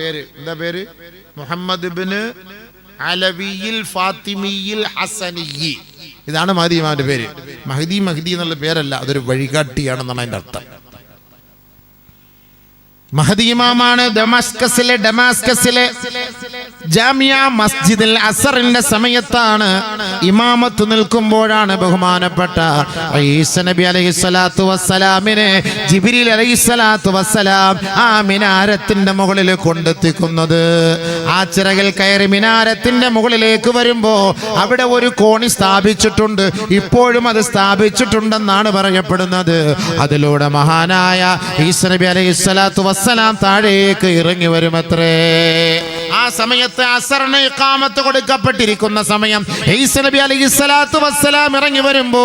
പേര്? എന്താ പേര്? മുഹമ്മദ് ബിന് അലവിയിൽ ഫാത്തിമിയിൽ ഹസനിയി. ഇതാണ് മഹദി ഇമാമിന്റെ പേര്. മഹദി മഹദി എന്നുള്ള പേരല്ല അതൊരു വഴികാട്ടിയാണെന്നാണ് അതിന്റെ അർത്ഥം. മഹദി ഇമാമാണ് ഡമാസ്കസിലെ ഡമാസ്കസിലെ ജാമിയ മസ്ജിദിൽ അസറിന്റെ സമയത്താണ് ഇമാമത്ത് നിൽക്കുമ്പോഴാണ് ബഹുമാനപ്പെട്ട ഈസ നബി അലൈഹി സ്വലാത്തു വസ്സലാമിനെ ജിബിരിൽ അലൈഹി സ്വലാത്തു വസ്സലാം ആ മിനാരത്തിന്റെ മുകളിൽ കൊണ്ടെത്തിക്കുന്നത്. ആ ചിറകിൽ കയറി മിനാരത്തിന്റെ മുകളിലേക്ക് വരുമ്പോ അവിടെ ഒരു കോണി സ്ഥാപിച്ചിട്ടുണ്ട്. ഇപ്പോഴും അത് സ്ഥാപിച്ചിട്ടുണ്ടെന്നാണ് പറയപ്പെടുന്നത്. അതിലൂടെ മഹാനായ ഈസ നബി അലൈഹി സ്വലാത്തു വസ്സലാം താഴേക്ക് ഇറങ്ങി വരുമത്രേ. ആ സമയത്ത് അസറിന് ഇഖാമത്ത് കൊടുക്കപ്പെട്ടിരിക്കുന്ന സമയം. ഈസ നബി അലൈഹി സ്വലാത്തു വസ്സലാം ഇറങ്ങി വരുമ്പോ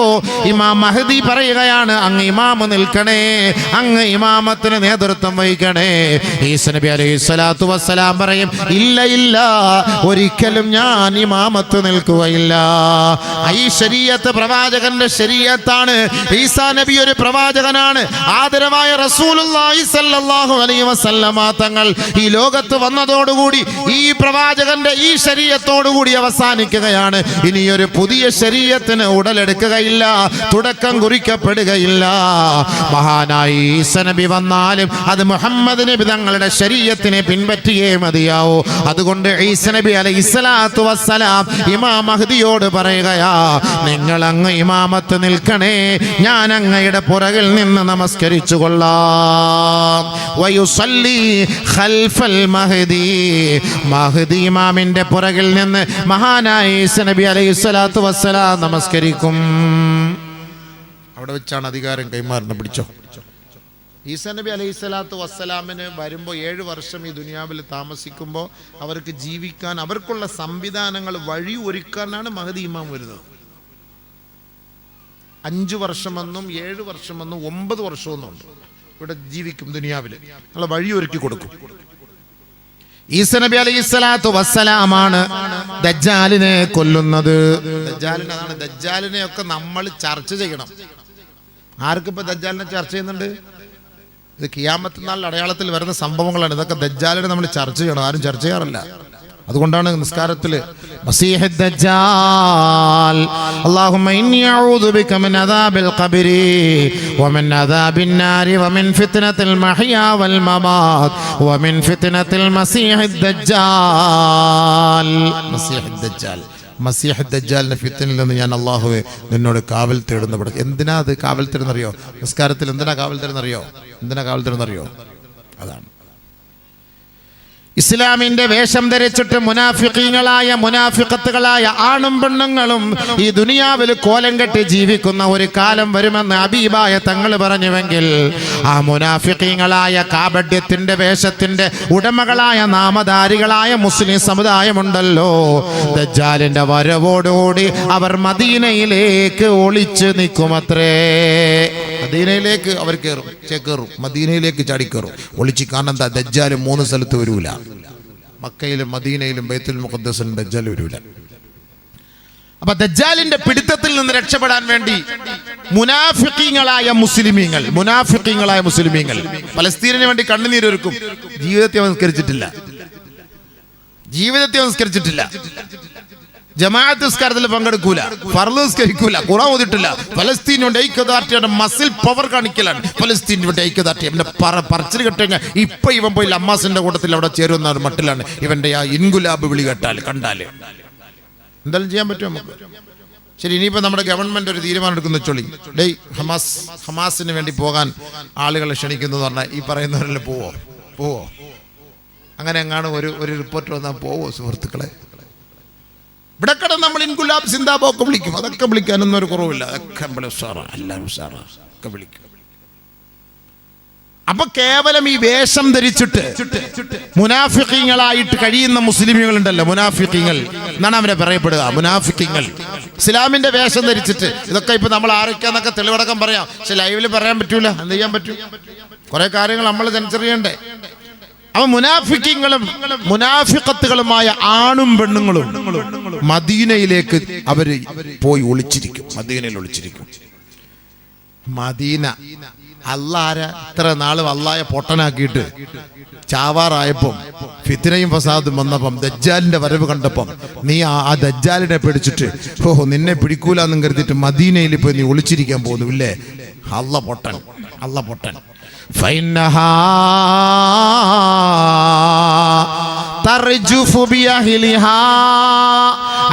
ഇമാം മഹദി പറയുകയാണ് അങ്ങ് ഇമാമ് നിൽക്കണേ അങ്ങ് ഇമാമത്തിന് നേതൃത്വം വഹിക്കണേ. ഈസ നബി അലൈഹി സ്വലാത്തു വസ്സലാം പറയും ഇല്ല ഇല്ല ഒരിക്കലും ഞാൻ ഇമാമത്ത് നിൽക്കുകയില്ല. ഈ ശരീരത്ത് പ്രവാചകന്റെ ശരീരത്താണ് ഈസാ നബി ഒരു പ്രവാചകനാണ്. ആദരവായ റസൂലുള്ളാഹി സ്വല്ലല്ലാഹു അലൈഹി വസല്ലമ തങ്ങൾ ഈ ലോകത്ത് വന്നതോടുകൂടി ഈ പ്രവാചകന്റെ ഈ ശരീരത്തോടുകൂടി അവസാനിക്കുകയാണ്. ഇനി ഒരു പുതിയ ശരീരത്തിന് ഉടലെടുക്കുകയില്ല തുടക്കം കുറിക്കപ്പെടുകയില്ല. മഹാനായി ഈസനബി വന്നാലും അത് മുഹമ്മദ് നബി തങ്ങളുടെ ശരീരത്തിനെ പിൻപറ്റിയേ മതിയാവൂ. അതുകൊണ്ട് ഈസനബി അല ഇസ്ലാത്തു വസ്സലാം ഇമാം മഹദിയോട് പറയുകയാ നിങ്ങൾ അങ്ങ് ഇമാമത്ത് നിൽക്കണേ ഞാൻ അങ്ങയുടെ പുറകിൽ നിന്ന് നമസ്കരിച്ചു കൊള്ളാം വയുസല്ലി ഖൽഫൽ മഹദി. മഹദി ഇമാമിന്റെ പുറകിൽ നിന്ന് മഹാനായ ഈസ നബി അലൈഹി സ്വലാത്തു വസ്സലാം നമസ്കരിക്കും. അവിടെ വെച്ചാണ് അധികാരം കൈമാറുന്നത്. പിടിച്ചോ? ഈസ നബി അലൈഹി സ്വലാത്തു വസ്സലാമിന് വരുമ്പോൾ ഏഴ് വർഷം ഈ ദുനിയാവിൽ താമസിക്കുമ്പോൾ അവർക്ക് ജീവിക്കാൻ അവർക്കുള്ള സംവിധാനങ്ങൾ വഴി ഒരുക്കാനാണ് മഹദി ഇമാം വരുന്നത്. അഞ്ചു വർഷമെന്നും ഏഴ് വർഷമെന്നും ഒമ്പത് വർഷമെന്നും ഉണ്ട്. ഇവിടെ ജീവിക്കും ദുനിയാവിൽ നമ്മളെ വഴി ഒരുക്കി കൊടുക്കും. ഈസ നബി അലൈഹി സ്വലാത്തു വസ്സലാമാണ് ദജ്ജാലിനെ കൊല്ലുന്നത്. ദജ്ജാലിനെ അതാണ് ദജ്ജാലിനെ ഒക്കെ നമ്മൾ ചർച്ച ചെയ്യണം. ആർക്കിപ്പോ ദജ്ജാലിനെ ചർച്ച ചെയ്യുന്നുണ്ട്? ഇത് കിയാമത്തിനാളിൽ അടയാളത്തിൽ വരുന്ന സംഭവങ്ങളാണ്. ഇതൊക്കെ ദജ്ജാലിനെ നമ്മൾ ചർച്ച ചെയ്യണം. ആരും ചർച്ച ചെയ്യാറില്ല. അതുകൊണ്ടാണ് നിസ്കാരത്തിൽ മസിഹ് നിന്ന് ഞാൻ അള്ളാഹുവെ നിന്നോട് കാവൽ തേടുന്ന എന്തിനാ അത് കാവൽ തേടുന്നറിയോ നിസ്കാരത്തിൽ എന്തിനാ കാവൽ തരുന്നറിയോ? എന്തിനാ കാവൽ തരുന്നറിയോ? അതാണ്. ഇസ്ലാമിന്റെ വേഷം ധരിച്ചിട്ട് മുനാഫിക്കീങ്ങളായ മുനാഫിക്കത്തുകളായ ആണും പെണ്ണുങ്ങളും ഈ ദുനിയാവിൽ കോലം കെട്ടി ജീവിക്കുന്ന ഒരു കാലം വരുമെന്ന് അബീബായ തങ്ങൾ പറഞ്ഞുവെങ്കിൽ ആ മുനാഫിക്കീങ്ങളായ കാപഡ്യത്തിന്റെ വേഷത്തിന്റെ ഉടമകളായ നാമധാരികളായ മുസ്ലിം സമുദായമുണ്ടല്ലോ. ദജ്ജാലിന്റെ വരവോടുകൂടി അവർ മദീനയിലേക്ക് ഒളിച്ചു നിൽക്കുമത്രേ. മദീനയിലേക്ക് അവർ കയറും ചേക്കേറും മദീനയിലേക്ക് ചാടിക്കയറും ഒളിച്ച് കാരണം എന്താ ദജ്ജാലും മൂന്ന് സ്ഥലത്ത് വരൂല. മക്കയിലും മദീനയിലും ബൈത്തുൽ മുഖദ്സിലും ദജ്ജാൽ വരൂല. അപ്പൊ ദജ്ജാലിന്റെ പിടുത്തത്തിൽ നിന്ന് രക്ഷപ്പെടാൻ വേണ്ടി മുനാഫിക്കീങ്ങളായ മുസ്ലിമീങ്ങൾ മുനാഫിക്കീങ്ങളായ മുസ്ലിമീങ്ങൾ പലസ്തീനിന് വേണ്ടി കണ്ണുനീരൊരുക്കും ജീവിതത്തെ സംസ്കരിച്ചിട്ടില്ല ജീവിതത്തെ സംസ്കരിച്ചിട്ടില്ല ജമാഅത്ത് നിസ്കാരത്തിൽ പങ്കെടുക്കൂല ഫർദ് നിസ്കരിക്കൂല ഖുറാൻ ഓതിട്ടില്ല ഫലസ്തീനുണ്ട് ഐക്യദാർഢ്യയുടെ മസിൽ പവർ കാണിക്കലാണ്. ഫലസ്തീനുണ്ട് ഐക്യദാർഢ്യം എന്നെ പറ പറച്ചിൽ കെട്ടുകഴിഞ്ഞാൽ ഇപ്പൊ ഇവൻ പോയി അമ്മാസിന്റെ കൂട്ടത്തിൽ അവിടെ ചേരുന്ന ഒരു മട്ടിലാണ് ഇവന്റെ ആ ഇൻഗുലാബ് വിളി കേട്ടാൽ കണ്ടാൽ. എന്തായാലും ചെയ്യാൻ പറ്റും നമുക്ക്? ശരി ഇനിയിപ്പോ നമ്മുടെ ഗവൺമെന്റ് ഒരു തീരുമാനം എടുക്കുന്ന ചൊളി ഡേയ് ഹമാസ് ഹമാസിന് വേണ്ടി പോകാൻ ആളുകളെ ക്ഷണിക്കുന്നു എന്ന് പറഞ്ഞാൽ ഈ പറയുന്നവരിൽ പോവോ? പോവോ? അങ്ങനെ എങ്ങാണ് ഒരു ഒരു റിപ്പോർട്ട് വന്നാൽ പോവോ സുഹൃത്തുക്കളെ? ഇവിടെ കിടന്ന് നമ്മൾ ഇൻകുലാബ് സിന്താബോക്കെ വിളിക്കും. അതൊക്കെ വിളിക്കാനൊന്നും ഒരു കുറവില്ല. അതൊക്കെ നമ്മൾ ഉഷാറാ. എല്ലാവരും ഉഷാറാ. ഒക്കെ വിളിക്കും. അപ്പൊ കേവലം ഈ വേഷം ധരിച്ചിട്ട് മുനാഫിക്കിങ്ങളായിട്ട് കഴിയുന്ന മുസ്ലിമുകൾ ഉണ്ടല്ലോ മുനാഫിക്കിങ്ങൾ എന്നാണ് അവരെ പറയപ്പെടുക. മുനാഫിക്കിങ്ങൾ ഇസ്ലാമിന്റെ വേഷം ധരിച്ചിട്ട് ഇതൊക്കെ ഇപ്പൊ നമ്മൾ ആരൊക്കെയാന്നൊക്കെ തെളിവടക്കം പറയാം. പക്ഷെ ലൈവിൽ പറയാൻ പറ്റൂല. എന്ത് ചെയ്യാൻ പറ്റും? കുറെ കാര്യങ്ങൾ നമ്മൾ തിരിച്ചറിയണ്ടേ. അവ മുനാഫിക്കങ്ങളും മുനാഫിക്കത്തുകളുമായ ആണും പെണ്ണുങ്ങളും മദീനയിലേക്ക് അവർ പോയി ഒളിച്ചിരിക്കും. മദീനയിൽ ഒളിച്ചിരിക്കും. മദീന അല്ലാര ഇത്ര നാളും അല്ലായ പൊട്ടനാക്കിയിട്ട് ചാവാറായപ്പം ഫിത്തിനയും ഫസാദും വന്നപ്പം ദജ്ജാലിന്റെ വരവ് കണ്ടപ്പം നീ ആ ദജ്ജാലിനെ പിടിച്ചിട്ട് ഓഹോ നിന്നെ പിടിക്കൂലെന്നും കരുതിയിട്ട് മദീനയിൽ പോയി നീ ഒളിച്ചിരിക്കാൻ പോകുന്നു ഇല്ലേ അല്ല പൊട്ടൻ അല്ല പൊട്ടൻ. فإنها ترجف بأهلها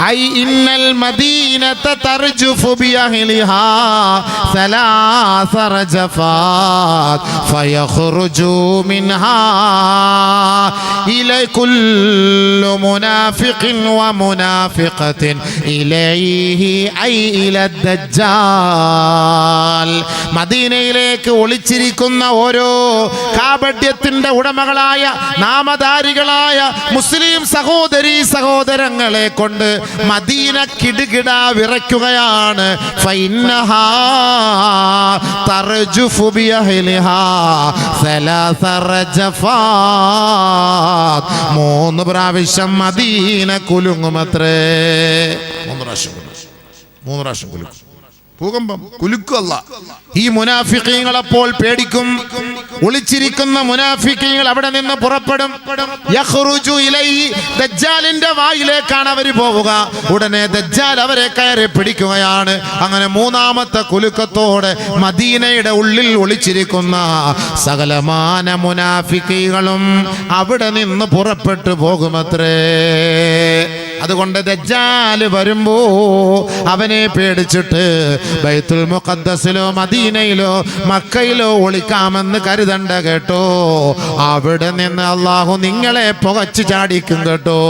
أي إن المدينة ترجف بأهلها ثلاث رجفات فيخرج منها إلى كل منافق ومنافقة إليه أي إلى الدجال മദീനയിലേക്ക് ഒളിച്ചിരിക്കുന്ന ഓരോ കാപട്യത്തിന്റെ ഉടമകളായ നാമധാരികളായ മുസ്ലിം സഹോദരി സഹോദരങ്ങളെ കൊണ്ട് മദീന കിടുകിട വിറയ്ക്കുകയാണ്. മൂന്ന് പ്രാവശ്യം മദീന കുലുങ്ങുമത്രേ. മൂന്ന് പ്രാവശ്യം മൂന്ന് പ്രാവശ്യം കുലുക്കും ഭൂകമ്പം. കുലുക്കല്ല. ഈ മുനാഫിക്കീങ്ങൾ അപ്പോൾ പേടിക്കും. ഒളിച്ചിരിക്കുന്ന മുനാഫിക്കീങ്ങൾ അവിടെ നിന്ന് പുറപ്പെടും. ദജ്ജാലിന്റെ വായിലേക്കാണ് അവർ പോവുക. ഉടനെ ദജ്ജാൽ അവരെ കയറി പിടിക്കുകയാണ്. അങ്ങനെ മൂന്നാമത്തെ കുലുക്കത്തോടെ മദീനയുടെ ഉള്ളിൽ ഒളിച്ചിരിക്കുന്ന സകലമാന മുനാഫിക്കീകളും അവിടെ നിന്ന് പുറപ്പെട്ടു പോകുമത്രേ. അതുകൊണ്ട് ദജ്ജാൽ വരുമ്പോ അവനെ പേടിച്ചിട്ട് ബൈത്തുൽ മുഖദ്ദസിലോ മദീനയിലോ മക്കയിലോ ഒളിക്കാമെന്ന് കരുതണ്ട കേട്ടോ. അവിടെ നിന്ന് അള്ളാഹു നിങ്ങളെ പുകച്ചു ചാടിക്കും കേട്ടോ.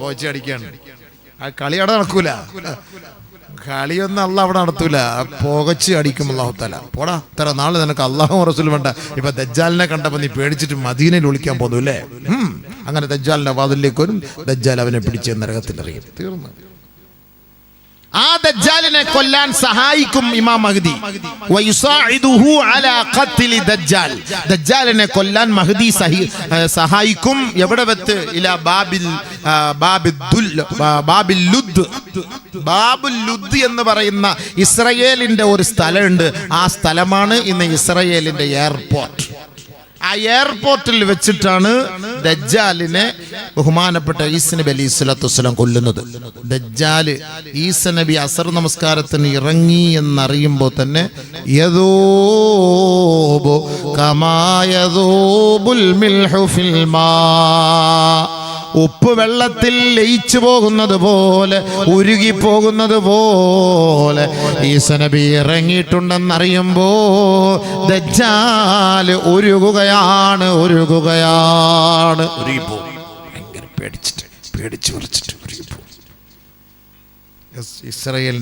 പുകച്ചു ചാടിക്കാണ്. ആ കളി അവിടെ നടക്കൂല. കളിയൊന്നും അല്ല അവിടെ നടത്തൂല. പുകച്ച് അടിക്കും അള്ളാഹു തല പോടാ ഇത്ര നാളെ നിനക്ക് അള്ളാഹു റസൂൽ വേണ്ട. ഇപ്പൊ ദജ്ജാലിനെ കണ്ടപ്പോ നീ പേടിച്ചിട്ട് മദീനയിൽ ഒളിക്കാൻ പോന്നു അല്ലേ. അങ്ങനെ ദജ്ജാലിന്റെ വാതിലേക്ക് വരും. ദജ്ജാൽ അവനെ പിടിച്ച് നരകത്തിൽ എറിയും. തീർന്നു. ആ ദജ്ജാലിനെ കൊല്ലാൻ സഹായിക്കും ഇമാം മഹദി. ദജ്ജാൽ. ദജ്ജാലിനെ കൊല്ലാൻ മഹദി സഹായിക്കും. എവിടെ വെത്ത്? ഇല ബാബിൽ ബാബിൽ എന്ന് പറയുന്ന ഇസ്രയേലിന്റെ ഒരു സ്ഥലമുണ്ട്. ആ സ്ഥലമാണ് ഇന്ന് ഇസ്രയേലിന്റെ എയർപോർട്ട്. ആ എയർപോർട്ടിൽ വെച്ചിട്ടാണ് ദജ്ജാലിനെ ബഹുമാനപ്പെട്ട ഈസ് നബി അലി സ്വലാത്തു വസ്സലാം കൊല്ലുന്നത്. ദജ്ജാൽ ഈസ നബി അസർ നമസ്കാരത്തിന് ഇറങ്ങി എന്നറിയുമ്പോൾ തന്നെ യദോബോ കമായദൂബുൽ മിൽഹു ഫിൽ മാ ഉപ്പ് വെള്ളത്തിൽ ലയിച്ചു പോകുന്നത് പോലെ ഉരുകി പോകുന്നത് പോലെ. ഈസനബി ഇറങ്ങിയിട്ടുണ്ടെന്നറിയുമ്പോ ദജ്ജാൽ ഉരുകുകയാണ് ഉരുകുകയാണ്. ഭയങ്കര പേടിച്ചിട്ട് പേടിച്ച്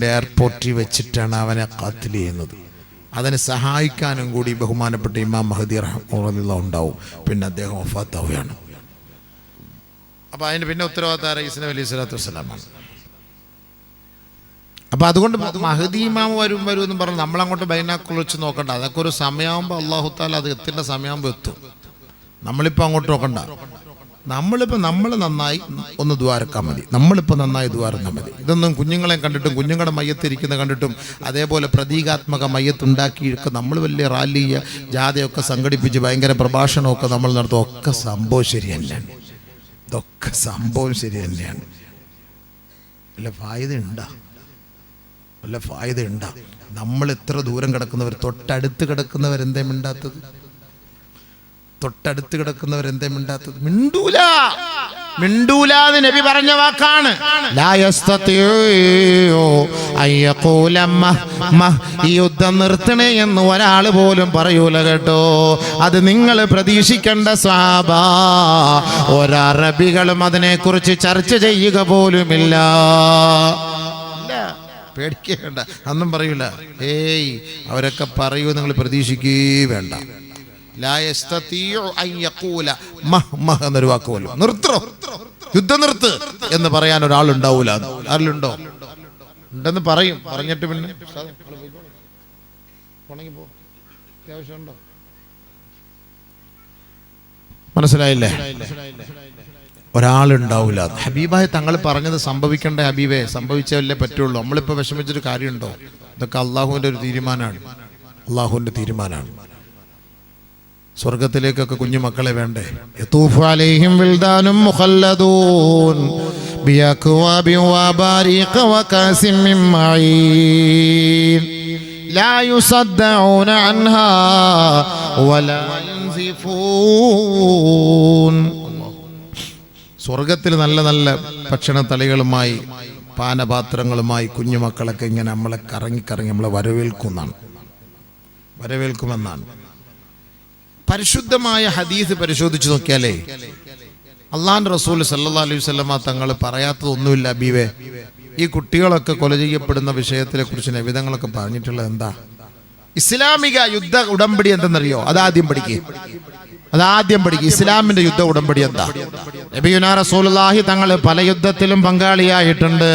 എയർപോർട്ടിൽ വെച്ചിട്ടാണ് അവനെ കത്തിൽ ചെയ്യുന്നത്. അതിനെ സഹായിക്കാനും കൂടി ബഹുമാനപ്പെട്ട ഇമാം മഹദി റഹ്മുള്ള ഉണ്ടാവും. പിന്നെ അദ്ദേഹം വഫാത്താവുകയാണ്. അപ്പൊ അതിന് പിന്നെ ഉത്തരവാദിത്തം റഈസ് നബി അലൈഹി സ്വലാത്തു വസ്സലാമാണ്. അപ്പൊ അതുകൊണ്ട് മഹദീമാവ് വരും വരും എന്ന് പറഞ്ഞ് നമ്മളങ്ങോട്ട് ബൈനാക്കുളിച്ച് നോക്കണ്ട. അതൊക്കെ ഒരു സമയമാകുമ്പോൾ അള്ളാഹു താല അത് എത്തേണ്ട സമയമാകുമ്പോൾ എത്തും. നമ്മളിപ്പോൾ അങ്ങോട്ട് നോക്കണ്ട. നമ്മളിപ്പോൾ നമ്മൾ നന്നായി ഒന്ന് ദ്വാരക്കാൻ മതി. നമ്മളിപ്പോൾ നന്നായി ദ്വാരന്നാൽ മതി. ഇതൊന്നും കുഞ്ഞുങ്ങളെ കണ്ടിട്ടും കുഞ്ഞുങ്ങളുടെ മയ്യത്തിരിക്കുന്ന കണ്ടിട്ടും അതേപോലെ പ്രതീകാത്മക മയ്യത്തുണ്ടാക്കിയൊക്കെ നമ്മൾ വലിയ റാലിയ ജാഥയൊക്കെ സംഘടിപ്പിച്ച് ഭയങ്കര പ്രഭാഷണമൊക്കെ നമ്മൾ നടത്തും. ഒക്കെ സംഭവം ശരിയല്ല ഇതൊക്കെ സംഭവം ശരി തന്നെയാണ്. വല്ല ഫായത ഉണ്ടാ വല്ല ഫായത ഉണ്ടാ നമ്മൾ എത്ര ദൂരം കിടക്കുന്നവർ തൊട്ടടുത്ത് കിടക്കുന്നവർ എന്തേ മിണ്ടാത്തത്? തൊട്ടടുത്ത് കിടക്കുന്നവർ എന്തേ മിണ്ടാത്തത്? മിണ്ടൂല! മിണ്ടൂല എന്ന് നബി പറഞ്ഞ വാക്കാണ്. ഈ യുദ്ധം നിർത്തണേ എന്ന് ഒരാൾ പോലും പറയൂല കേട്ടോ. അത് നിങ്ങൾ പ്രതീക്ഷിക്കേണ്ട സ്വാഭ ഒരറബികളും അതിനെക്കുറിച്ച് ചർച്ച ചെയ്യുക പോലുമില്ല. പേടിക്കേണ്ട അന്നും പറയൂല. ഏയ് അവരൊക്കെ പറയൂ നിങ്ങൾ പ്രതീക്ഷിക്കേ വേണ്ട. എന്നൊരു വാക്ക് പോലും നിർത്തോ യുദ്ധം നിർത്ത് എന്ന് പറയാൻ ഒരാളുണ്ടാവൂല. ആരിലുണ്ടോ? ഉണ്ടെന്ന് പറയും. പറഞ്ഞിട്ട് പിന്നെ. മനസ്സിലായില്ലേ? ഒരാളുണ്ടാവില്ല ഹബീബായ തങ്ങൾ പറഞ്ഞത് സംഭവിക്കേണ്ട ഹബീബേ? സംഭവിച്ചല്ലേ പറ്റുള്ളൂ. നമ്മളിപ്പോൾ വിഷമിച്ചൊരു കാര്യമുണ്ടോ? ഇതൊക്കെ അള്ളാഹുവിന്റെ ഒരു തീരുമാനമാണ്. അള്ളാഹുവിന്റെ തീരുമാനമാണ്. സ്വർഗത്തിലേക്കൊക്കെ കുഞ്ഞു മക്കളെ വേണ്ടേ? വിൽദാനും മുഖല്ലദൂൻ. ലാ അൻഹാ സ്വർഗത്തിൽ നല്ല നല്ല ഭക്ഷണത്തളികളുമായി പാനപാത്രങ്ങളുമായി കുഞ്ഞുമക്കളൊക്കെ ഇങ്ങനെ നമ്മളെ കറങ്ങി കറങ്ങി നമ്മളെ വരവേൽക്കുന്നാണ് വരവേൽക്കുമെന്നാണ്. പരിശുദ്ധമായ ഹദീസ് പരിശോധിച്ചു നോക്കിയാലേ അള്ളാൻ റസൂൽ സല്ലാ അലൈഹി സ്വലമ തങ്ങൾ പറയാത്തതൊന്നുമില്ല ബീവേ. ഈ കുട്ടികളൊക്കെ കൊല ചെയ്യപ്പെടുന്ന വിഷയത്തിനെ കുറിച്ച് നിവിധങ്ങളൊക്കെ പറഞ്ഞിട്ടുള്ളത് എന്താ? ഇസ്ലാമിക യുദ്ധ ഉടമ്പടി എന്തെന്നറിയോ? അതാദ്യം പഠിക്കുക അതാദ്യം പഠിക്കുക ഇസ്ലാമിന്റെ യുദ്ധ ഉടമ്പടി എന്താ? നബിയുനാ റസൂലുള്ളാഹി തങ്ങൾ പല യുദ്ധത്തിലും പങ്കാളിയായിട്ടുണ്ട്.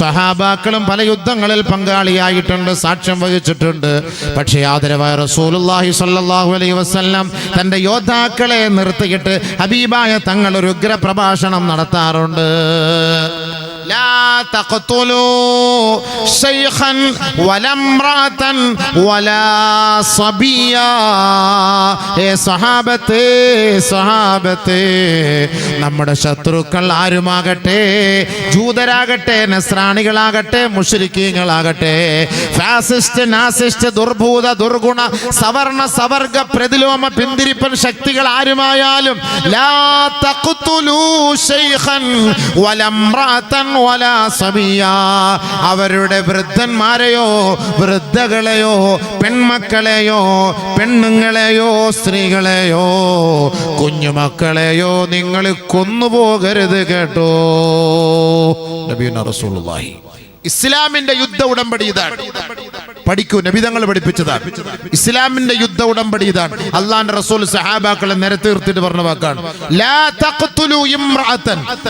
സഹാബാക്കളും പല യുദ്ധങ്ങളിൽ പങ്കാളിയായിട്ടുണ്ട് സാക്ഷ്യം വഹിച്ചിട്ടുണ്ട്. പക്ഷേ ആദരവായ റസൂലുള്ളാഹി സ്വല്ലല്ലാഹു അലൈഹി വസല്ലം തന്റെ യോദ്ധാക്കളെ നിർത്തിയിട്ട് ഹബീബായ തങ്ങൾ ഒരു ഉഗ്ര പ്രഭാഷണം നടത്താറുണ്ട്. لا تقتلوا شيخا ولا امرأة ولا صبيا ഏ സഹാബത്തെ സഹാബത്തെ നമ്മുടെ ശത്രുക്കൾ ആരുമാകട്ടെ ജൂതരാകട്ടെ നസ്രാണികളാകട്ടെ മുഷരിക്കീങ്ങളാകട്ടെ ഫാസിസ്റ്റ് നാസിസ്റ്റ് ദുർഭൂത ദുർഗുണ സവർണ സവർഗ പ്രതിലോമ പിന്തിരിപ്പൻ ശക്തികൾ ആരുമായാലും ലാ തഖ്തുലൂ ശൈഖൻ വലംറഅതൻ വലാ സബിയാ അവരുടെ വൃദ്ധന്മാരെയോ വൃദ്ധകളെയോ പെൺമക്കളെയോ പെണ്ണുങ്ങളെയോ സ്ത്രീകളെയോ കുഞ്ഞുമക്കളെയോ നിങ്ങൾ കൊന്നുപോകരുത് കേട്ടോ. നബിയുന റസൂലുള്ളാഹി. ഇസ്ലാമിന്റെ യുദ്ധ ഉടമ്പടി ഇതാണ്. പഠിക്കൂ നബിതങ്ങൾ പഠിപ്പിച്ചതാണ്. ഇസ്ലാമിന്റെ യുദ്ധ ഉടമ്പടി ഇതാണ്. അള്ളാന്റെ റസൂൽ സഹാബാക്കളെ നിരത്തീർത്തിട്ട് പറഞ്ഞ വാക്കാണ്.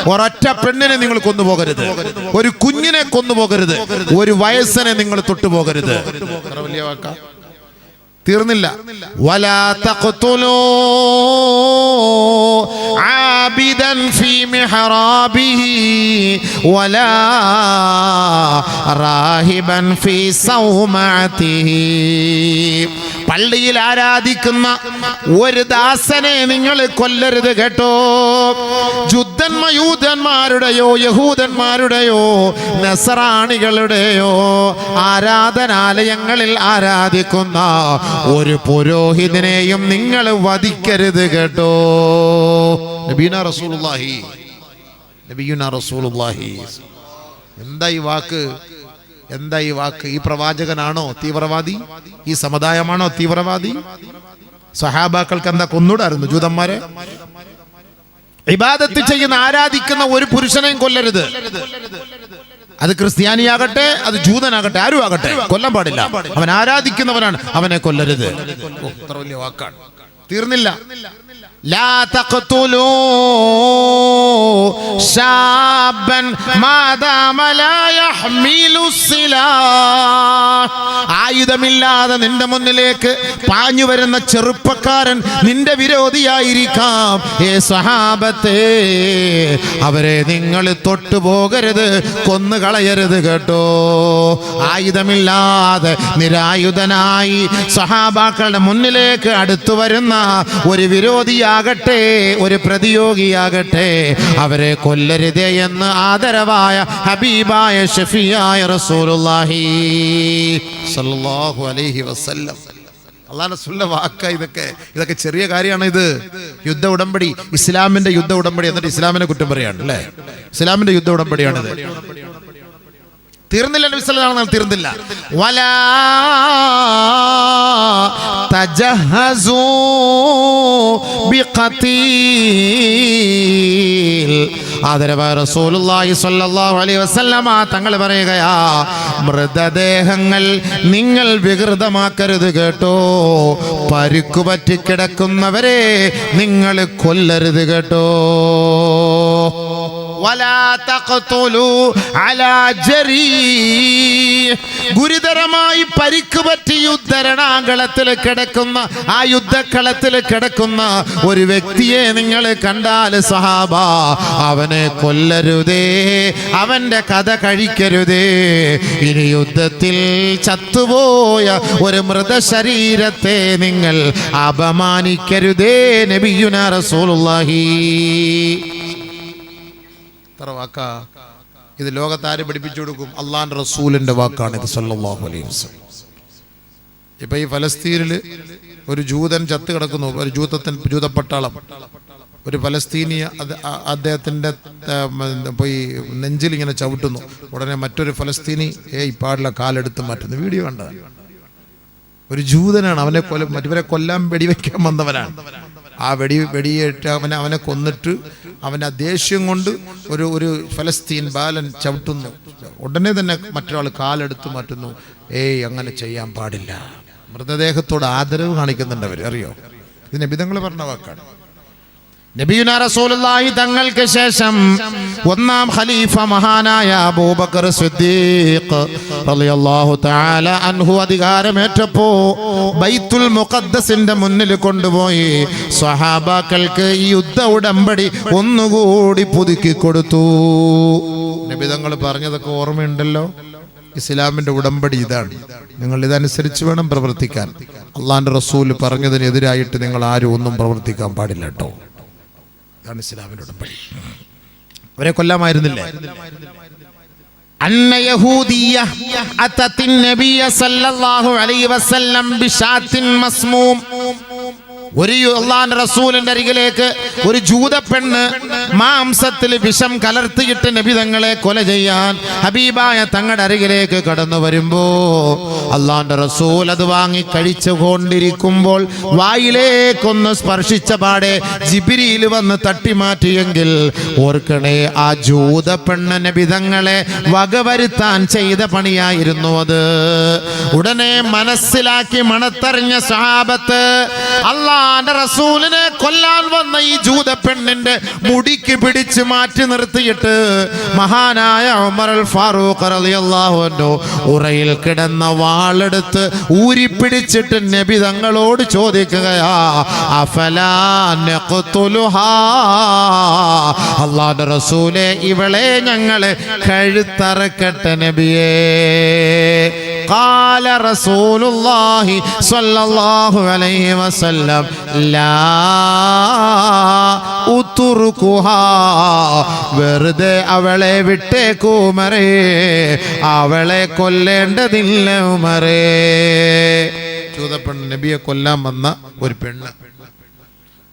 ഒരൊറ്റ പെണ്ണിനെ നിങ്ങൾ കൊന്നുപോകരുത്. ഒരു കുഞ്ഞിനെ കൊന്നുപോകരുത്. ഒരു വയസ്സനെ നിങ്ങൾ തൊട്ടുപോകരുത്. വലിയ വാക്കാ. തീർന്നില്ല. വലാ തഖ്തുലൂ ആബിദൻ ഫീ മിഹ്റാബിഹി വലാ റാഹിബൻ ഫീ സൗമഅതിഹി പള്ളിയിൽ ആരാധിക്കുന്ന ഒരു ദാസനെ നിങ്ങൾ കൊല്ലരുത് കേട്ടോ. ജുദ്ധന്മ യൂതന്മാരുടെയോ യഹൂദന്മാരുടെയോ നസറാണികളുടെയോ ആരാധനാലയങ്ങളിൽ ആരാധിക്കുന്ന ഒരു പുരോഹിതനെയും നിങ്ങൾ വധിക്കരുത് കേട്ടോ. റസൂലുള്ളാഹി. റസൂലുള്ളാഹി. എന്താ ഈ വാക്ക്? എന്താ ഈ വാക്ക്? ഈ പ്രവാചകനാണോ തീവ്രവാദി? ഈ സമുദായമാണോ തീവ്രവാദി? സഹാബാക്കൾക്ക് എന്താ കൊന്നൂടായിരുന്നു ജൂതന്മാരെ? ഇബാദത്ത് ചെയ്യുന്ന ആരാധിക്കുന്ന ഒരു പുരുഷനെയും കൊല്ലരുത്. അത് ക്രിസ്ത്യാനിയാകട്ടെ അത് ജൂതനാകട്ടെ ആരും ആകട്ടെ കൊല്ലം പാടില്ല. അവൻ ആരാധിക്കുന്നവനാണ് അവനെ കൊല്ലരുത്. വാക്കാണ്. തീർന്നില്ല لا تقتلوا شابا ما دام لا يحمل السلاح ആയുധമില്ലാതെ നിന്റെ മുന്നിലേക്ക് പാഞ്ഞു വരുന്ന ചെറുപ്പക്കാരൻ നിന്റെ വിരോധിയായിരിക്കാം ഏ സഹാബത്തെ അവരെ നിങ്ങൾ തൊട്ടുപോകരുത് കൊന്നുകളയരുത് കേട്ടോ ആയുധമില്ലാതെ നിരായുധനായി സഹാബാക്കളുടെ മുന്നിലേക്ക് അടുത്തു വരുന്ന ഒരു വിരോധിയാകട്ടെ ഒരു പ്രതിയോഗിയാകട്ടെ. അവരെ കൊല്ലരുതേ എന്ന് ആദരവായ ഹബീബായ ഷഫിയായ റസൂലുള്ളാഹി സല്ലല്ലാഹു അലൈഹി വസല്ലം. അള്ളാഹ് വാക്ക ഇതൊക്കെ ഇതൊക്കെ ചെറിയ കാര്യമാണ് ഇത്. യുദ്ധ ഉടമ്പടി ഇസ്ലാമിന്റെ യുദ്ധ ഉടമ്പടി എന്നിട്ട് ഇസ്ലാമിനെ കുറ്റം പറയാണ് അല്ലേ? ഇസ്ലാമിന്റെ യുദ്ധ ഉടമ്പടിയാണിത്. തീർന്നില്ല നബി സല്ലല്ലാഹു തീർന്നില്ല. വലാ റസൂലുള്ളാഹി സ്വല്ലല്ലാഹു അലൈഹി വസല്ലമ തങ്ങൾ പറയുകയാ മൃതദേഹങ്ങൾ നിങ്ങൾ വികൃതമാക്കരുത് കേട്ടോ. പരുക്കു പറ്റി കിടക്കുന്നവരെ നിങ്ങൾ കൊല്ലരുത് കേട്ടോ. ഗുരുതരമായി പരിക്ക് പറ്റി യുദ്ധരണാങ്കളത്തിൽ കിടക്കുന്ന ആ യുദ്ധക്കളത്തിൽ കിടക്കുന്ന ഒരു വ്യക്തിയെ നിങ്ങൾ കണ്ടാൽ സഹാബ അവനെ കൊല്ലരുതേ അവന്റെ കഥ കഴിക്കരുതേ. ഇനി യുദ്ധത്തിൽ ചത്തുപോയ ഒരു മൃതശരീരത്തെ നിങ്ങൾ അപമാനിക്കരുതേ നബിയുന റസൂലുള്ളാഹി. എത്ര വാക്കാ ഇത് ലോകത്താര് പഠിപ്പിച്ചു കൊടുക്കും? അള്ളാൻ റസൂലിന്റെ വാക്കാണ് ഇത് സല്ലല്ലാഹു അലൈഹി വസല്ലം. ഇപ്പൊ ഈ ഫലസ്തീനിൽ ഒരു ജൂതൻ ചത്ത് കിടക്കുന്നു. ഒരു ജൂതത്തിൻ ജൂതപ്പട്ടാളം. ഒരു ഫലസ്തീനിയ അദ്ദേഹത്തിന്റെ പോയി നെഞ്ചിൽ ഇങ്ങനെ ചവിട്ടുന്നു. ഉടനെ മറ്റൊരു ഫലസ്തീനി ഏ ഇപ്പാടില്ല കാലെടുത്ത് മാറ്റുന്നു. വീഡിയോ കണ്ടതാണ്. ഒരു ജൂതനാണ് അവനെ കൊല്ല മറ്റവരെ കൊല്ലാൻ വെടിവെക്കാൻ വന്നവനാണ്. ആ വെടി വെടിയേറ്റ് അവനെ അവനെ കൊന്നിട്ട് അവന്റെ ദേഷ്യം കൊണ്ട് ഒരു ഒരു ഫലസ്തീൻ ബാലൻ ചവിട്ടുന്നു. ഉടനെ തന്നെ മറ്റൊരാൾ കാലെടുത്ത് മാറ്റുന്നു. ഏയ് അങ്ങനെ ചെയ്യാൻ പാടില്ല. മൃതദേഹത്തോട് ആദരവ് കാണിക്കുന്നുണ്ട് അവർ അറിയോ? ഇതിനെ വിധങ്ങൾ പറഞ്ഞ വാക്കാണ്. നബിയുന റസൂലുള്ളാഹി തങ്ങൾക്ക് ശേഷം ഒന്നാം ഖലീഫ മഹാനായ അബൂബക്കർ സിദ്ദീഖ് റളിയല്ലാഹു തആല അൻഹു അധികാരമേറ്റപ്പോൾ ബൈത്തുൽ മുഖദ്ദസിന്റെ മുന്നിൽ കൊണ്ടുപോയി സ്വഹാബാക്കൾക്ക് ഈ യുദ്ധ ഉടമ്പടി ഒന്നുകൂടി പുതുക്കി കൊടുത്തു. നബി തങ്ങൾ പറഞ്ഞതൊക്കെ ഓർമ്മയുണ്ടല്ലോ? ഇസ്ലാമിന്റെ ഉടമ്പടി ഇതാണ്. നിങ്ങൾ ഇതനുസരിച്ച് വേണം പ്രവർത്തിക്കാൻ. അള്ളാന്റെ റസൂൽ പറഞ്ഞതിനെതിരായിട്ട് നിങ്ങൾ ആരും ഒന്നും പ്രവർത്തിക്കാൻ പാടില്ല കേട്ടോ. ഇതാണ് ഇസ്ലാമിന്റെ ഉടമ്പടി അവരെ കൊല്ലാമായിരുന്നില്ലേ? അന്ന യഹൂദിയ അത്തത്തിൻ നബിയ സല്ലല്ലാഹു അലൈഹി വസല്ലം ബിശാത്തിൻ മസ്മൂം. ഒരു അള്ളാന്റെ റസൂലിന്റെ അരികിലേക്ക് ഒരു ജൂത പെണ്ണ് മാംസത്തിൽ വിഷം കലർത്തിയിട്ട് നബിതങ്ങളെ കൊല ചെയ്യാൻ ഹബീബായ തങ്ങളുടെ അരികിലേക്ക് കടന്നു വരുമ്പോ അള്ളാന്റെ റസൂൽ അത് വാങ്ങി കഴിച്ചു കൊണ്ടിരിക്കുമ്പോൾ വായിലേക്കൊന്ന് സ്പർശിച്ച പാടെ ജിബിരിയിൽ വന്ന് തട്ടിമാറ്റിയെങ്കിൽ ഓർക്കണേ ആ ജൂത പെണ്ണ് നബിതങ്ങളെ വകവരുത്താൻ ചെയ്ത പണിയായിരുന്നു അത്. ഉടനെ മനസ്സിലാക്കി മണത്തറിഞ്ഞ സഹാബത്ത് അള്ളാന്റെ റസൂലിനെ കൊല്ലാൻ വന്ന ഈ ജൂത പെണ്ണിന്റെ മുടിക്ക് പിടിച്ച് മാറ്റി നിർത്തിയിട്ട് മഹാനായ ഉമർ അൽ ഫാറൂഖ് അൻഹു ഉറയിൽ കിടന്ന വാളെടുത്ത് ഊരിപ്പിടിച്ചിട്ട് നബി തങ്ങളോട് ചോദിക്കുകയാ അള്ളാന്റെ റസൂലെ ഇവളെ ഞങ്ങളെ കഴുത്തറക്കട്ടെ നബിയേ. قال رسول الله صلى الله عليه وسلم لا ഉത്തുറുക്കുഹാ വെറുതെ അവളെ വിട്ടേക്കൂ ഉമറേ അവളെ കൊല്ലേണ്ടതില്ല ഉമറേ ജൂതപ്പെണ്ണ് നബിയെ കൊല്ലാൻ വന്ന ഒരു പെണ്ണ്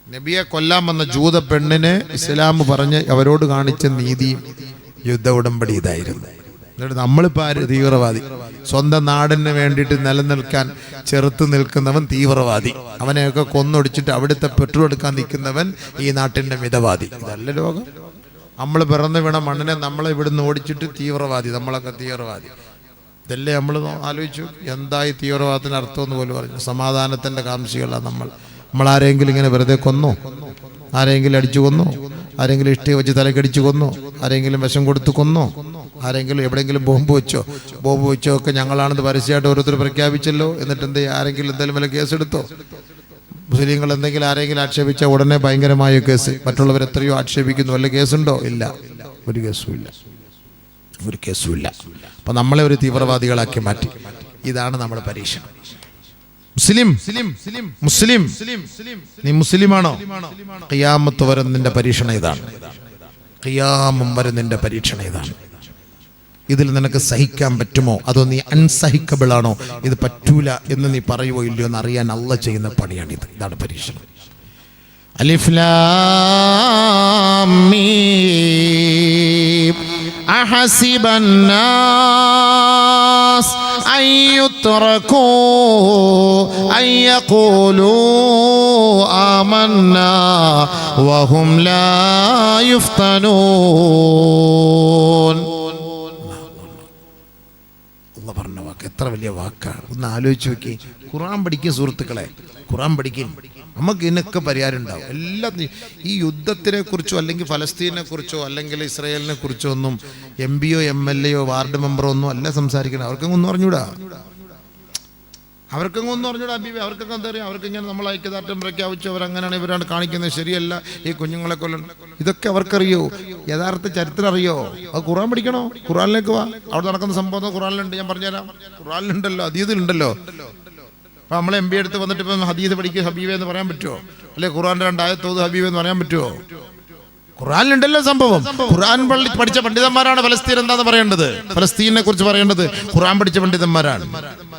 നബിയെ കൊല്ലാൻ വന്ന ജൂത പെണ്ണിന് ഇസ്ലാം പറഞ്ഞ് അവരോട് കാണിച്ച നീതിയും യുദ്ധ ഉടമ്പടി ഇതായിരുന്നു എന്നിട്ട് നമ്മളിപ്പോൾ ആര് തീവ്രവാദി. സ്വന്തം നാടിന് വേണ്ടിയിട്ട് നിലനിൽക്കാൻ ചെറുത്ത് നിൽക്കുന്നവൻ തീവ്രവാദി. അവനെയൊക്കെ കൊന്നൊടിച്ചിട്ട് അവിടുത്തെ പെട്രോൾ എടുക്കാൻ നിൽക്കുന്നവൻ ഈ നാട്ടിന്റെ മിതവാദി. ഇതല്ല ലോകം? നമ്മൾ പിറന്നു വീണ മണ്ണിനെ നമ്മളെ ഇവിടുന്ന് ഓടിച്ചിട്ട് തീവ്രവാദി. നമ്മളൊക്കെ തീവ്രവാദി. ഇതല്ലേ നമ്മൾ ആലോചിച്ചു? എന്തായി തീവ്രവാദത്തിന് അർത്ഥമെന്ന് പോലും പറഞ്ഞു സമാധാനത്തിന്റെ കാംക്ഷികളാണ് നമ്മൾ. നമ്മൾ ആരെങ്കിലും ഇങ്ങനെ വെറുതെ കൊന്നോ? ആരെങ്കിലും അടിച്ചു കൊന്നോ? ആരെങ്കിലും ഇഷ്ടി വെച്ച് തലക്കടിച്ചു കൊന്നോ? ആരെങ്കിലും വിഷം കൊടുത്തു കൊന്നോ? ആരെങ്കിലും എവിടെയെങ്കിലും ബോംബ് വെച്ചോ? ബോംബ് വെച്ചോ ഒക്കെ ഞങ്ങളാണെന്ന് പരസ്യമായിട്ട് ഓരോരുത്തർ പ്രഖ്യാപിച്ചല്ലോ? എന്നിട്ട് എന്ത്? ആരെങ്കിലും എന്തെങ്കിലും വല്ല കേസെടുത്തോ? മുസ്ലിങ്ങൾ എന്തെങ്കിലും ആരെങ്കിലും ആക്ഷേപിച്ചാൽ ഉടനെ ഭയങ്കരമായ കേസ്. മറ്റുള്ളവർ എത്രയോ ആക്ഷേപിക്കുന്നു. വല്ല കേസുണ്ടോ? ഇല്ല. ഒരു കേസും ഇല്ല. ഒരു കേസും ഇല്ല. അപ്പൊ നമ്മളെ ഒരു തീവ്രവാദികളാക്കി മാറ്റി. ഇതാണ് നമ്മുടെ പരീക്ഷ മുസ്ലിം മുസ്ലിം നീ മുസ്ലിമാണോ? ഖിയാമത്ത് വരെ നിന്റെ പരീക്ഷണം ഇതാണ്. ഖിയാമം വരെ നിന്റെ പരീക്ഷണം ഇതാണ്. ഇതിൽ നിനക്ക് സഹിക്കാൻ പറ്റുമോ അതോ നീ അൺസഹിക്കബിൾ ആണോ ഇത് പറ്റൂല എന്ന് നീ പറയുമോ ഇല്ലയോ എന്ന് അറിയാൻ അല്ല ചെയ്യുന്ന പണിയാണിത് ഇതാണ് പരീക്ഷണം അലിഫ് ലാം മീം أحسب الناس أن يتركوا أن يقولوا آمنا وهم لا يفتنون എത്ര വലിയ വാക്കാണ്. ഒന്ന് ആലോചിച്ച് നോക്കി. ഖുറാൻ പഠിക്കും സുഹൃത്തുക്കളെ. ഖുറാൻ പഠിക്കും. നമുക്ക് ഇതിനൊക്കെ പരിഹാരം ഉണ്ടാവും. എല്ലാ ഈ യുദ്ധത്തിനെ കുറിച്ചോ അല്ലെങ്കിൽ ഫലസ്തീനെ കുറിച്ചോ അല്ലെങ്കിൽ ഇസ്രയേലിനെ കുറിച്ചോ ഒന്നും എം പിയോ എം എൽ എയോ വാർഡ് മെമ്പറോ ഒന്നും അല്ല സംസാരിക്കണം അവർക്കൊന്നും ഒന്നും അവർക്കൊന്നും ഒന്നും അറിഞ്ഞൂടാ അബീബി അവർക്കൊക്കെ എന്താ പറയുക അവർക്ക് ഇങ്ങനെ നമ്മൾ ഐക്യദാർഢ്യം പ്രഖ്യാപിച്ചു അങ്ങനെയാണ് ഇവരാണ് കാണിക്കുന്നത്. ശരിയല്ല ഈ കുഞ്ഞുങ്ങളെ കൊല്ലണം ഇതൊക്കെ അവർക്കറിയോ? യഥാർത്ഥ ചരിത്രം അറിയോ? അത് ഖുറാൻ പഠിക്കണോ? ഖുറാനിലേക്ക് വാ. അവിടെ നടക്കുന്ന സംഭവം ഖുറാനിലുണ്ട് ഞാൻ പറഞ്ഞുതരാം. ഖുറാനിലുണ്ടല്ലോ അതീതിലുണ്ടല്ലോ. അപ്പൊ നമ്മൾ എം ബി എടുത്ത് വന്നിട്ട് ഇപ്പം ഹദീദ് പഠിക്കുക ഹബീബ് എന്ന് പറയാൻ പറ്റുമോ അല്ലെ ഖുറാന്റെ രണ്ടായത്തോത് ഹബീബ് എന്ന് പറയാൻ പറ്റുമോ ഖുറാനിലുണ്ടല്ലോ സംഭവം. ഖുറാൻ പള്ളി പഠിച്ച പണ്ഡിതന്മാരാണ് ഫലസ്തീൻ എന്താന്ന് പറയേണ്ടത്? ഫലസ്തീനെ കുറിച്ച് പറയേണ്ടത് ഖുറാൻ പഠിച്ച പണ്ഡിതന്മാരാണ്.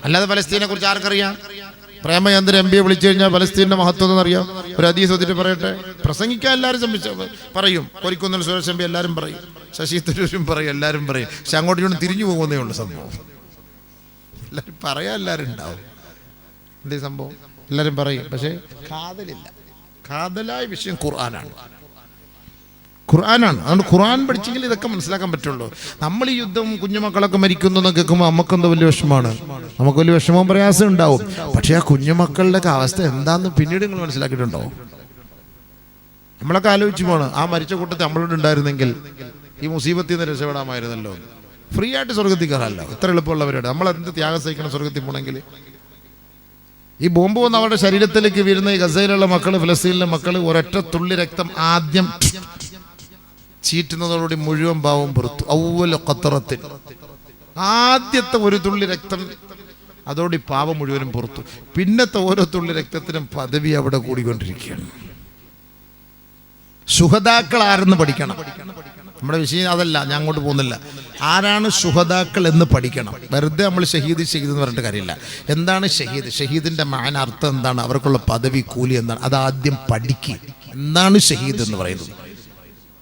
അല്ലാതെ ഫലസ്തീനെ കുറിച്ച് ആർക്കറിയാം? പ്രേമചന്ദ്രൻ എം പിയെ വിളിച്ചു കഴിഞ്ഞാൽ ഫലസ്തീന്റെ മഹത്വം എന്നറിയാം. ഒരു അതീസ് വന്നിട്ട് പറയട്ടെ? പ്രസംഗിക്കാൻ എല്ലാവരും സംബന്ധിച്ച പറയും. കൊരിക്കുന്നൽ സുരേഷ് എം പി എല്ലാവരും പറയും. ശശി തരൂരും പറയും എല്ലാവരും പറയും. പക്ഷെ അങ്ങോട്ടും ഇങ്ങോട്ടും തിരിഞ്ഞു പോകുന്നേ ഉള്ളൂ സംഭവം. എല്ലാവരും പറയാൻ എല്ലാവരും ഉണ്ടാവും. എന്തേ സംഭവം? എല്ലാവരും പറയും. പക്ഷേ കാതലില്ല. കാതലായ വിഷയം ഖുർആനാണ്. ഖുർആനാണ്. അതുകൊണ്ട് ഖുർആൻ പഠിച്ചെങ്കിൽ ഇതൊക്കെ മനസ്സിലാക്കാൻ പറ്റുള്ളൂ. നമ്മൾ ഈ യുദ്ധം കുഞ്ഞുമക്കളൊക്കെ മരിക്കുന്നു എന്ന് കേൾക്കുമ്പോൾ നമുക്കെന്തോ വലിയ വിഷമമാണ്. നമുക്ക് വലിയ വിഷമവും പ്രയാസം ഉണ്ടാവും. പക്ഷേ ആ കുഞ്ഞുമക്കളുടെ ഒക്കെ അവസ്ഥ എന്താണെന്ന് പിന്നീട് നിങ്ങൾ മനസ്സിലാക്കിയിട്ടുണ്ടോ? നമ്മളൊക്കെ ആലോചിച്ചു പോണ്. ആ മരിച്ച കൂട്ടത്തിൽ നമ്മളോട് ഉണ്ടായിരുന്നെങ്കിൽ ഈ മുസീബത്തിൽ നിന്ന് രക്ഷപ്പെടാമായിരുന്നല്ലോ. ഫ്രീ ആയിട്ട് സ്വർഗത്തിൽ കയറാമല്ലോ. ഇത്ര എളുപ്പമുള്ളവരോട്. നമ്മൾ എന്ത് ത്യാഗം സഹിക്കണം സ്വർഗത്തിൽ പോകണമെങ്കിൽ? ഈ ബോംബ് വന്ന് അവരുടെ ശരീരത്തിലേക്ക് വീഴുന്ന ഈ ഗസയിലുള്ള മക്കൾ ഫലസ്തീനിലെ മക്കൾ ഒരൊറ്റ തുള്ളി രക്തം ആദ്യം ചീറ്റുന്നതോടുകൂടി മുഴുവൻ ഭാവം പുറത്തു. ഔവല കത്തറത്തിൽ ആദ്യത്തെ ഒരു തുള്ളി രക്തം അതോടെ പാവം മുഴുവനും പുറത്തു. പിന്നത്തെ ഓരോ തുള്ളി രക്തത്തിനും പദവി അവിടെ കൂടിക്കൊണ്ടിരിക്കുകയാണ്. സുഹതാക്കൾ ആരെന്ന് പഠിക്കണം. നമ്മുടെ വിഷയം അതല്ല ഞാൻ അങ്ങോട്ട് പോകുന്നില്ല. ആരാണ് സുഹതാക്കൾ എന്ന് പഠിക്കണം. വെറുതെ നമ്മൾ ഷഹീദ് ഷഹീദ് എന്ന് പറഞ്ഞിട്ട് കാര്യമില്ല. എന്താണ് ഷഹീദ്? ഷഹീദിന്റെ മാന അർത്ഥം എന്താണ്? അവർക്കുള്ള പദവി കൂലി എന്താണ്? അത് ആദ്യം പഠിക്കുക എന്താണ് ഷഹീദ് എന്ന് പറയുന്നത്?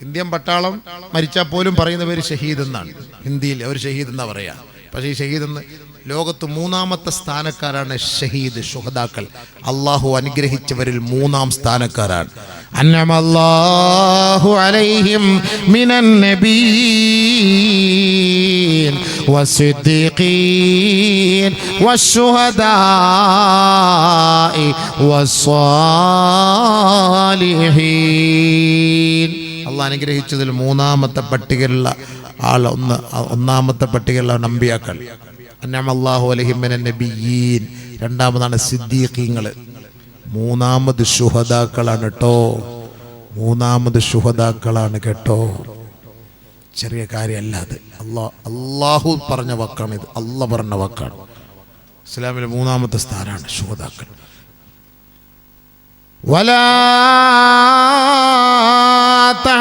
ഇന്ത്യൻ പട്ടാളം മരിച്ചാൽ പോലും പറയുന്ന പേര് ഷഹീദ് എന്നാണ് ഹിന്ദിയിൽ അവർ ഷഹീദ് എന്നാ പറയാ പക്ഷേ ഈ ഷഹീദ് എന്ന് ലോകത്ത് മൂന്നാമത്തെ സ്ഥാനക്കാരാണ് ഷഹീദ് ഷുഹദാക്കൾ അള്ളാഹു അനുഗ്രഹിച്ചവരിൽ മൂന്നാം സ്ഥാനക്കാരാണ് أنعم الله عليهم من النبيين والصديقين والشهداء والصالحين അള്ള അനുഗ്രഹിച്ചതിൽ മൂന്നാമത്തെ പട്ടികയിലുള്ള ആൾ ഒന്ന് ഒന്നാമത്തെ പട്ടികയിലുള്ള നമ്പിയാക്കൾ അന്നാമല്ലാഹു അലഹിമൻ നബിയീൻ. രണ്ടാമതാണ് സിദ്ദീഖിങ്ങൾ. മൂന്നാമത് ശുഹദാക്കളാണ് കേട്ടോ. മൂന്നാമത് ശുഹദാക്കളാണ് കേട്ടോ. ചെറിയ കാര്യമല്ല അത്. അള്ളാ അള്ളാഹു പറഞ്ഞ വാക്കാണ് ഇത് അല്ല പറഞ്ഞ വാക്കാണ്. ഇസ്ലാമിലെ മൂന്നാമത്തെ സ്ഥാനമാണ് ശുഹദാക്കൾ വലാ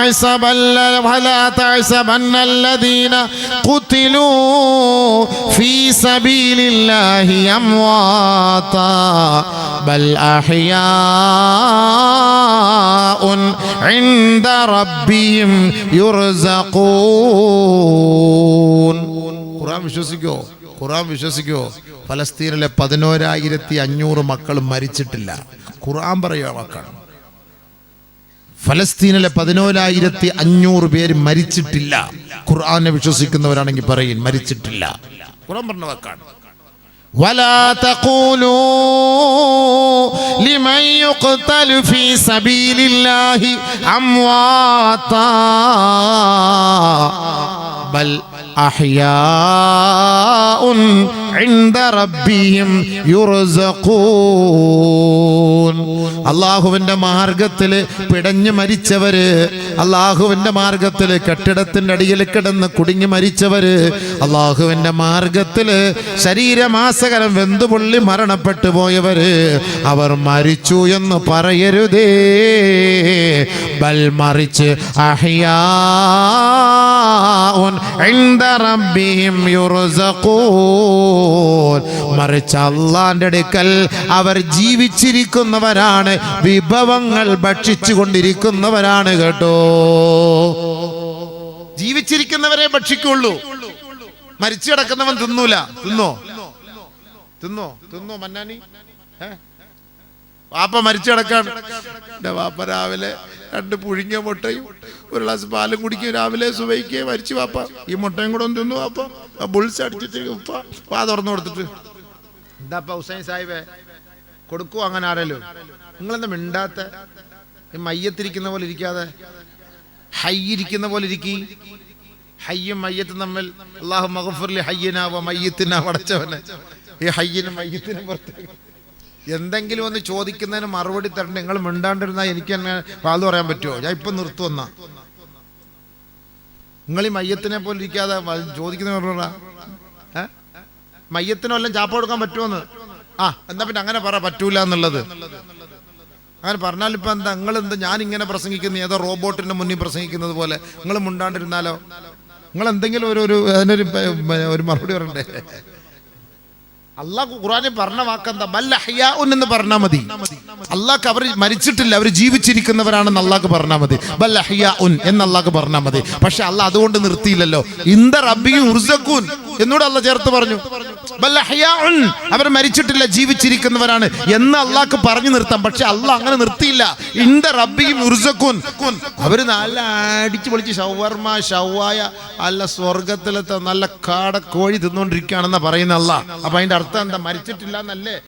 تحسبن ولا تحسبن الذين قتلوا في سبيل الله أمواتا بل أحياء عند ربهم يرزقون ഖുറാൻ വിശ്വസിക്കോ ഖുറാൻ വിശ്വസിക്കോ ഫലസ്തീനിലെ പതിനോരായിരത്തി അഞ്ഞൂറ് മക്കൾ മരിച്ചിട്ടില്ല ഖുർആൻ പറയുക വാക്കാണ് ഫലസ്തീനിലെ പതിനോരായിരത്തി അഞ്ഞൂറ് പേര് മരിച്ചിട്ടില്ല ഖുർആനെ വിശ്വസിക്കുന്നവരാണെങ്കിൽ പറയും മരിച്ചിട്ടില്ല ഖുർആൻ പറഞ്ഞ വാക്കാണ് ولا تقولوا لمن يقتل في سبيل الله أمواتا بل أحياء عند ربهم يرزقون അള്ളാഹുവിന്റെ മാർഗത്തില് പിടഞ്ഞു മരിച്ചവര് അള്ളാഹുവിന്റെ മാർഗത്തില് കെട്ടിടത്തിന്റെ അടിയിൽ കിടന്ന് കുടുങ്ങി മരിച്ചവര് അള്ളാഹുവിന്റെ മാർഗത്തില് ശരീരമാസകരം വെന്തുപൊള്ളി മരണപ്പെട്ടു പോയവര് അവർ മരിച്ചു എന്ന് പറയരുതേ ബൽ മറിച്ച് അഹിയാഉൻ ഇൻദ റബ്ബിഹിം യുർസഖൂൻ മറിച്ച് അള്ളാന്റെ അടുക്കൽ അവർ ജീവിച്ചിരിക്കുന്നവരാണ്. വിഭവങ്ങൾ ഭക്ഷിച്ചു കൊണ്ടിരിക്കുന്നവരാണ് കേട്ടോ. ജീവിച്ചിരിക്കുന്നവരെ ഭക്ഷിക്കുള്ളൂ. മരിച്ചു കിടക്കുന്നവൻ തിന്നൂല. തിന്നോ? തിന്നോ? തിന്നോ? മന്നാനി? ഏ? വാപ്പ മരിച്ചു കിടക്കാണ്. എന്റെ വാപ്പ രാവിലെ രണ്ട് പുഴുങ്ങിയ മുട്ടയും ഒരു ഗ്ലാസ് പാലും കുടിക്കും രാവിലെ സുബൈക്ക് മരിച്ചു വാപ്പ. ഈ മുട്ടയും കൂടെ ഒന്ന് തിന്നു വാപ്പ. ബുൾസ് അടിച്ചിട്ട് ഉപ്പ വാ തുറന്നു കൊടുത്തിട്ട്. എന്താപ്പ ഹുസൈൻ സാഹിബേ? കൊടുക്കുവോ അങ്ങനെ ആരല്ലോ നിങ്ങളെന്താ മിണ്ടാത്ത? മയ്യത്തിരിക്കുന്ന പോലെ ഇരിക്കാതെ? ഹൈ ഇരിക്കുന്ന പോലെ ഇരിക്കി. ഹയ്യും മയ്യത്തും തമ്മിൽ അള്ളാഹു മഹഫുർലി ഹയ്യനാവോ മയ്യത്തിനാവോ അടച്ചവനെ. ഈ ഹയ്യനും മയ്യത്തിനും പുറത്തേക്ക് എന്തെങ്കിലും ഒന്ന് ചോദിക്കുന്നതിന് മറുപടി തരണ്ട. നിങ്ങൾ മിണ്ടാണ്ടിരുന്നാൽ എനിക്ക് തന്നെ വാത് പറയാൻ പറ്റുമോ? ഞാൻ ഇപ്പൊ നിർത്തുവന്ന നിങ്ങൾ ഈ മയ്യത്തിനെ പോലെ ഇരിക്കാതെ ചോദിക്കുന്ന പറഞ്ഞാ ചാപ്പ കൊടുക്കാൻ പറ്റുമെന്ന് ആ എന്നാ പിന്നെ അങ്ങനെ പറ പറ്റൂല എന്നുള്ളത്. അങ്ങനെ പറഞ്ഞാൽ ഇപ്പം എന്താ നിങ്ങൾ എന്താ ഞാൻ ഇങ്ങനെ പ്രസംഗിക്കുന്ന ഏതോ റോബോട്ടിന്റെ മുന്നിൽ പ്രസംഗിക്കുന്നത് പോലെ. നിങ്ങൾ മുണ്ടാണ്ടിരുന്നാലോ? നിങ്ങൾ എന്തെങ്കിലും ഒരു ഒരു അതിനൊരു ഒരു മറുപടി പറയണ്ടേ? അള്ളാഹ് ഖുറാനെ പറഞ്ഞ വാക്കെന്താ? ബൽ അഹ്യാഉൻ എന്ന് പറഞ്ഞാൽ മതി. അള്ളാഹ് അവർ മരിച്ചിട്ടില്ല അവർ ജീവിച്ചിരിക്കുന്നവരാണെന്ന് അള്ളാഹ് പറഞ്ഞാൽ മതി. ബൽ അഹ്യാഉൻ എന്ന് അള്ളാഹ് പറഞ്ഞാൽ മതി. പക്ഷെ അള്ളാഹ് അതുകൊണ്ട് നിർത്തിയില്ലല്ലോ. ഇന്ത അബിയും ഉർസക്കൂൻ എന്നൂടെ അല്ല ചേർത്ത് പറഞ്ഞു. അവർ മരിച്ചിട്ടില്ല ജീവിച്ചിരിക്കുന്നവരാണ് എന്ന് അള്ളാക്ക് പറഞ്ഞു നിർത്താം. പക്ഷെ അള്ളാഹ് അങ്ങനെ നിർത്തിയില്ല. ഇന്ത റബ്ബിയും അവർ നല്ല അടിച്ചു പൊളിച്ച് ഷവർമ ഷവായ അല്ല സ്വർഗത്തിലത്തെ നല്ല കാട കോഴി തിന്നുകൊണ്ടിരിക്കുകയാണെന്നാ പറയുന്ന അല്ല അപ്പൊ അതിന്റെ അർത്ഥം എന്താ? മരിച്ചിട്ടില്ല എന്നല്ലേ?